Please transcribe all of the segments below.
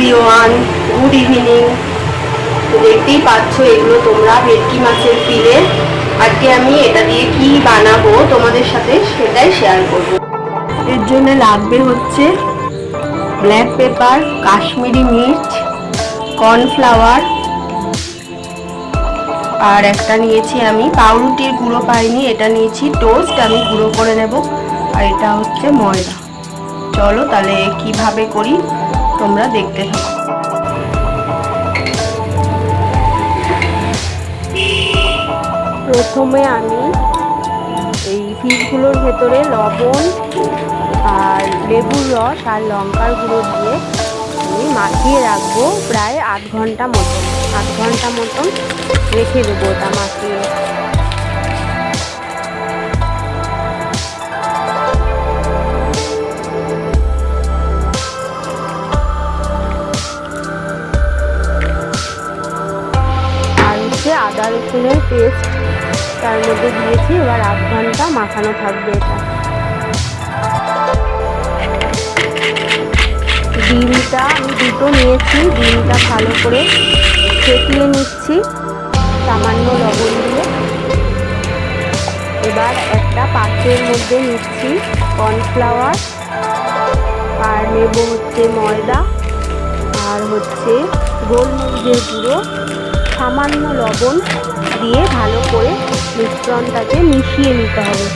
Everyone good evening দেখতেই পাচ্ছ এগুলো তোমরা, ভেটকি মাছের ফিলে। আজকে আমি এটা দিয়ে কি বানাবো তোমাদের সাথে সেটাই শেয়ার করব। এর জন্য লাগবে হচ্ছে ব্ল্যাক পেপার কাশ্মীরি মির্চ কর্নফ্লাওয়ার আর একটা নিয়েছি আমি। পাউরুটির গুঁড়ো পাইনি, এটা নিয়েছি টোস্ট আমি গুঁড়ো করে নেব। আর এটা হচ্ছে ময়দা। চলো তাহলে কীভাবে করি? তোমরা দেখতে থাকো। প্রথমে আমি এই ফিশগুলোর ভেতরে লবণ আর লেবুর রস আর লঙ্কার গুঁড়ো দিয়ে আমি মাখিয়ে রাখব প্রায় আধ ঘণ্টা মতন। আধ ঘণ্টা মতন রেখে দেবো ওটা মাখিয়ে। রসুনের পেস্ট তার মধ্যে দিয়েছি, এবার আধ ঘণ্টা মাখানো থাকবে এটা। ডিমটা আমি দুটো নিয়েছি, ডিমটা ভালো করে ফেটিয়ে নিচ্ছি, সামান্য লবণ দিয়ে। এবার একটা পাত্রের মধ্যে নিচ্ছি কর্নফ্লাওয়ার, আর নেব হচ্ছে ময়দা, আর হচ্ছে গোলমরিচের গুঁড়ো। সামান্য লবণ দিয়ে ভালো করে মিশ্রণটাকে মিশিয়ে নিতে হবে।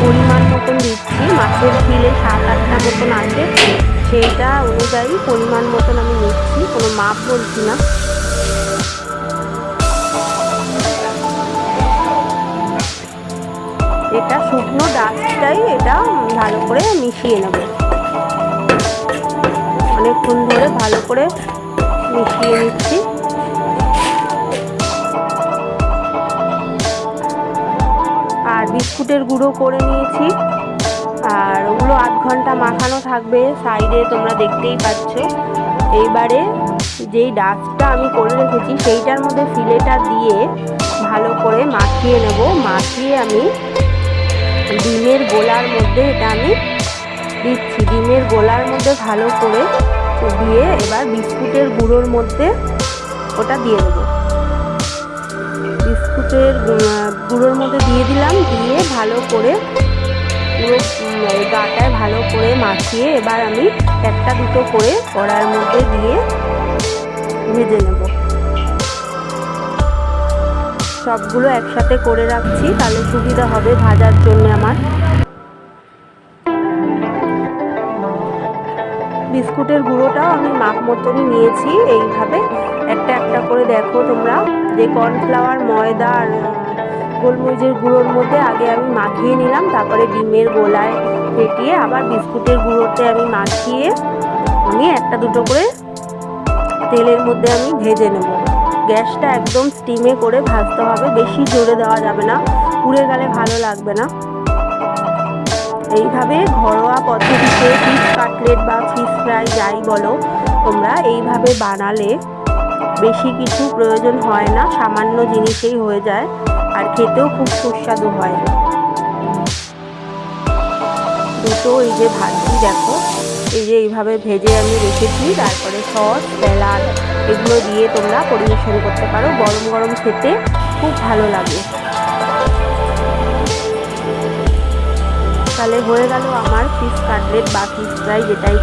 পরিমাণ মতন দিচ্ছি। মাছের ফিলে সাত আটটা মতন আছে। সেইটা অনুযায়ী পরিমাণ মতন আমি নিচ্ছি। কোনো মাপ বলছি না। এটা শুকনো ডাস্টটাই এটা ভালো করে মিশিয়ে নেব। অনেকক্ষণ ধরে ভালো করে মিশিয়ে নিচ্ছি। আর বিস্কুটের গুঁড়ো করে নিয়েছি। আর ওগুলো আধ ঘণ্টা মাখানো থাকবে, সাইডে তোমরা দেখতেই পাচ্ছ। এইবারে যেই ডাস্টটা আমি করে রেখেছি, সেইটার মধ্যে ফিলেটা দিয়ে ভালো করে মাখিয়ে নেব। মাখিয়ে আমি ডিমের গোলার মধ্যে এটা আমি দিচ্ছি। ডিমের গোলার মধ্যে ভালো করে দিয়ে এবার বিস্কুটের গুঁড়োর মধ্যে ওটা দিয়ে দেবো। বিস্কুটের গুঁড়োর মধ্যে দিয়ে দিলাম, দিয়ে ভালো করে পুরো গাটায় ভালো করে মাখিয়ে এবার আমি একটা দুটো করে কড়ার মধ্যে দিয়ে ভেজে নেব। সবগুলো একসাথে করে রাখছি, তাহলে সুবিধা হবে ভাজার জন্য আমার। বিস্কুটের গুঁড়োটাও আমি মাপ মতনই নিয়েছি, এইভাবে। একটা একটা করে দেখো তোমরা। যে কর্নফ্লাওয়ার, ময়দা আর গোলমরিচের গুঁড়োর মধ্যে আগে আমি মাখিয়ে নিলাম, তারপরে ডিমের গোলায় ফেটিয়ে আবার বিস্কুটের গুঁড়োতে আমি মাখিয়ে আমি একটা দুটো করে তেলের মধ্যে আমি ভেজে নেব। গ্যাসটা একদম স্টিমে করে ভাজতে হবে, বেশি জোরে দেওয়া যাবে না, পুড়ে গেলে ভালো লাগবে না। এইভাবে ঘরোয়া পদ্ধতিতে কাটলেট বা ফিশ ফ্রাই যাই বলো, তোমরা এইভাবে বানালে বেশি কিছু প্রয়োজন হয় না, সামান্য জিনিসেই হয়ে যায়, আর খেতেও খুব সুস্বাদু হয়। দুটো এই যে ভাজি দেখো, এই যে এইভাবে ভেজে আমি রেখেছি, তারপরে সস, স্যালাড, এগুলো দিয়ে তোমরা পরিবেশন করতে পারো, গরম গরম খেতে খুব ভালো লাগে। তাহলে হয়ে গেল আমার ফিশ কাটলেট বা ফিশ ফ্রাই যেটাই